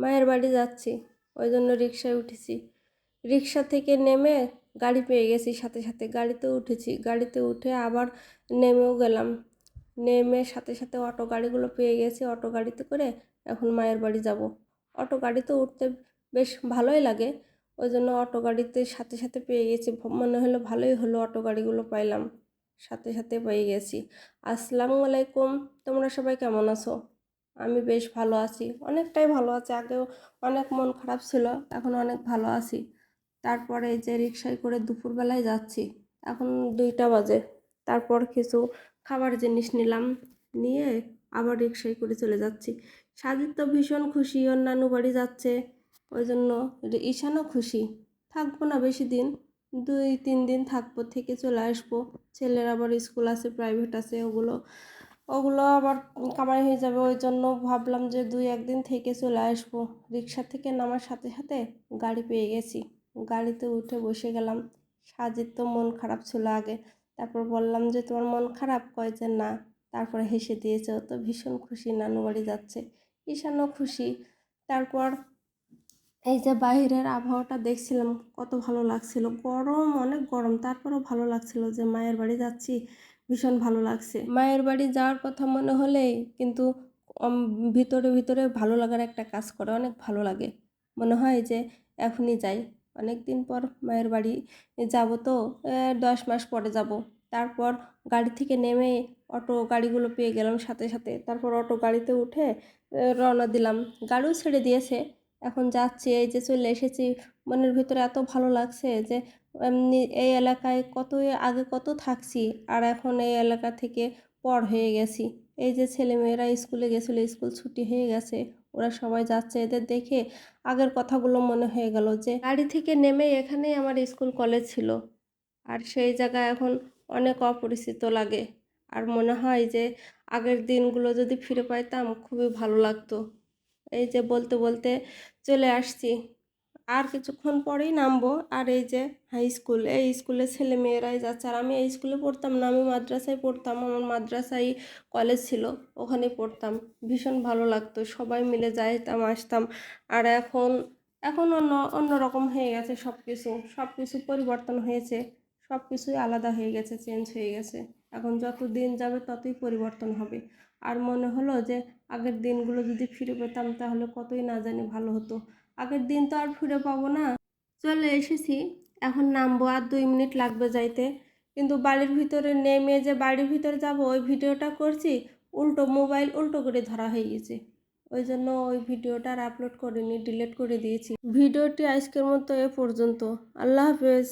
মায়ের বাড়ি যাচ্ছি। ওই জন্য রিক্সায় উঠেছি। রিক্সা থেকে নেমে গাড়ি পেয়ে গেছি সাথে সাথে। গাড়িতে উঠেছি। গাড়িতে উঠে আবার নেমেও গেলাম। নেমে সাথে সাথে অটো গাড়িগুলো পেয়ে গেছি। অটো গাড়িতে করে এখন মায়ের বাড়ি যাব। অটো গাড়িতে উঠতে বেশ ভালোই লাগে। ওই জন্য অটো গাড়িতে সাথে সাথে পেয়ে গেছি। মনে হলো ভালোই হলো অটো গাড়িগুলো পাইলাম। সাথে সাথে পেয়ে গেছি। আসসালামু আলাইকুম। তোমরা সবাই কেমন আছো? আমি বেশ ভালো আছি। অনেকটাই ভালো আছি। আগেও অনেক মন খারাপ ছিল, এখন অনেক ভালো আছি। তারপরে যে রিক্সায় করে দুপুরবেলায় যাচ্ছি, এখন দুইটা বাজে। তারপর কিছু খাবার জিনিস নিলাম, নিয়ে আবার রিক্সায় করে চলে যাচ্ছি। সাজিদ তো ভীষণ খুশি ওর নানু বাড়ি যাচ্ছে, ওই জন্য ঈশানও খুশি। থাকব না বেশি দিন, দুই তিন দিন থাকব, থেকে চলে আসব। ছেলের আবার স্কুল আছে প্রাইভেট আছে, ওগুলো ওগুলো আবার কামাই হয়ে যাবে। ওই জন্য ভাবলাম যে দুই একদিন থেকে চলে আসব। রিক্সা থেকে নামার সাথে সাথে গাড়ি পেয়ে গেছি। গাড়িতে উঠে বসে গেলাম। সাজিদ তো মন খারাপ ছিল আগে। তারপর বললাম যে, তোমার মন খারাপ? কয় যে, না। তারপরে হেসে দিয়েছে, ও তো ভীষণ খুশি, নানু বাড়ি যাচ্ছে। ঈশানও খুশি। তারপর এই যে বাইরের আবহাওয়াটা দেখছিলাম, কত ভালো লাগছিল। গরম, অনেক গরম। তারপরেও ভালো লাগছিল যে, মায়ের বাড়ি যাচ্ছি। ভীষণ ভালো লাগছে। মায়ের বাড়ি যাওয়ার কথা মনে হলেই কিন্তু ভিতরে ভিতরে ভালো লাগার একটা কাজ করে অনেক ভালো লাগে। মনে হয় যে এখনই যাই। অনেক দিন পর মায়ের বাড়ি যাব তো দশ মাস পরে যাব। তারপর গাড়ি থেকে নেমে অটো গাড়িগুলো পেয়ে গেলাম সাথে সাথে। তারপর অটো গাড়িতে উঠে রওনা দিলাম। গাড়িও ছেড়ে দিয়েছে। এখন যাচ্ছি, এই যে চলে এসেছি, মনের ভিতরে এত ভালো লাগছে যে এমনি এই এলাকায় কত আগে কত থাকছি, আর এখন এই এলাকা থেকে পর হয়ে গেছি। এই যে ছেলেমেয়েরা স্কুলে গেছিল, স্কুল ছুটি হয়ে গেছে, ওরা সবাই যাচ্ছে এদের দেখে আগের কথাগুলো মনে হয়ে গেল যে গাড়ি থেকে নেমে এখানেই আমার স্কুল কলেজ ছিল। আর সেই জায়গা এখন অনেক অপরিচিত লাগে। আর মনে হয় যে আগের দিনগুলো যদি ফিরে পাইতাম, খুবই ভালো লাগতো। এই যে বলতে বলতে চলে আসছি। আর কিছুক্ষণ পরেই নামবো। আর এই যে হাই স্কুল এই স্কুলে ছেলে মেয়েরাই যাচ্ছে। আর আমি এই স্কুলে পড়তাম না, আমি মাদ্রাসায় পড়তাম। আমার মাদ্রাসায় কলেজ ছিল, ওখানে পড়তাম। ভীষণ ভালো লাগতো। সবাই মিলে যাইতাম, আসতাম। আর এখন এখন অন্য অন্য রকম হয়ে গেছে সব কিছু সব কিছু পরিবর্তন হয়েছে। সব কিছুই আলাদা হয়ে গেছে চেঞ্জ হয়ে গেছে। এখন যত দিন যাবে ততই পরিবর্তন হবে। আর মনে হলো যে আগের দিনগুলো যদি ফিরে পেতাম তাহলে কতই না জানি ভালো হতো। আগের দিন তো আর ফিরে পাবো না। চলে এসেছি। এখন নামবো আর দুই মিনিট লাগবে যাইতে। কিন্তু বাড়ির ভিতরে নেমে যে বাড়ির ভিতরে যাব, ওই ভিডিওটা করছি, উল্টো মোবাইল উল্টো করে ধরা হয়ে গেছে। ওই জন্য ওই ভিডিওটা আর আপলোড করিনি ডিলিট করে দিয়েছি। ভিডিওটি আজকের মতো এ পর্যন্ত। আল্লাহ হাফেজ।